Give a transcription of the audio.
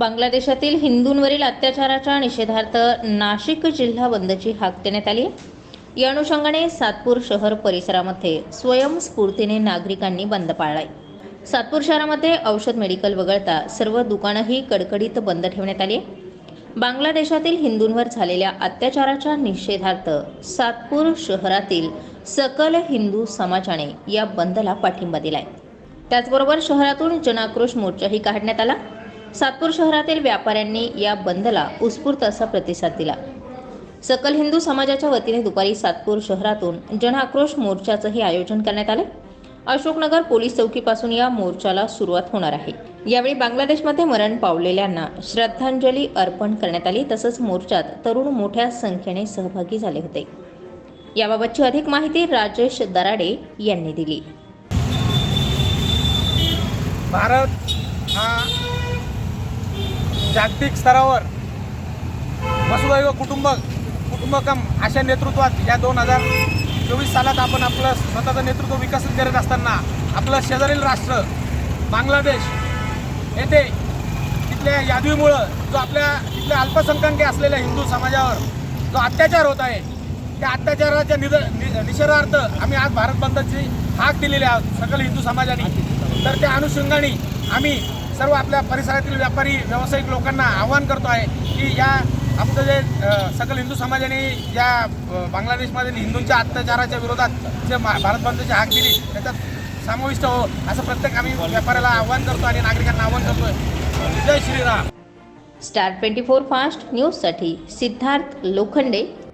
बांगलादेशातील हिंदूंवरील अत्याचाराच्या निषेधार्थ नाशिक जिल्हा बंदची हाक देण्यात आली या अनुषंगाने सातपूर शहर परिसरामध्ये स्वयंस्फूर्तीने नागरिकांनी बंद पाळलाय. सातपूर शहरामध्ये औषध मेडिकल वगळता सर्व दुकानंही कडकडीत बंद ठेवण्यात आली बांगलादेशातील हिंदूंवर झालेल्या अत्याचाराच्या निषेधार्थ सातपूर शहरातील सकल हिंदू समाजाने या बंदला पाठिंबा दिलाय. त्याचबरोबर शहरातून जनाक्रोश मोर्चाही काढण्यात आला. सातपूर शहरातील व्यापाऱ्यांनी या बंदला उत्स्फूर्त असा प्रतिसाद दिला. सकल हिंदू समाजाच्या वतीने दुपारी सातपूर शहरातून जनआक्रोश मोर्चाचंही आयोजन करण्यात आले. अशोकनगर पोलीस चौकीपासून या मोर्चाला सुरुवात होणार आहे. यावेळी बांगलादेशमध्ये मरण पावलेल्यांना श्रद्धांजली अर्पण करण्यात आली तसंच मोर्चात तरुण मोठ्या संख्येने सहभागी झाले होते. याबाबतची अधिक माहिती राजेश दराडे यांनी दिली. भारत हा जागतिक स्तरावर वसुदैव कुटुंब कुटुंबकम अशा नेतृत्वात या दोन हजार चोवीस सालात आपण आपलं स्वतःचं नेतृत्व विकसित करत असताना आपलं शेजारील राष्ट्र बांगलादेश येथे तिथल्या यादवीमुळं जो आपल्या तिथल्या अल्पसंख्याक असलेल्या हिंदू समाजावर जो अत्याचार होत आहे त्या अत्याचाराच्या निद निषेधार्थ आम्ही आज भारत बंदची हाक दिलेली आहोत सकल हिंदू समाजाने. तर त्या अनुषंगाने आम्ही सर्व आपल्या परिसरातील व्यापारी व्यावसायिक लोकांना आवाहन करतो आहे की या आमचं जे सकल हिंदू समाजाने या बांगलादेशमधील हिंदूंच्या अत्याचाराच्या विरोधात जे मा- भारत बंदची हाक दिली त्याच्यात समाविष्ट हो असं प्रत्येक आम्ही व्यापाऱ्याला आवाहन करतो आणि नागरिकांना आवाहन करतोय. जय Shriram. Star twenty four fast न्यूजसाठी सिद्धार्थ लोखंडे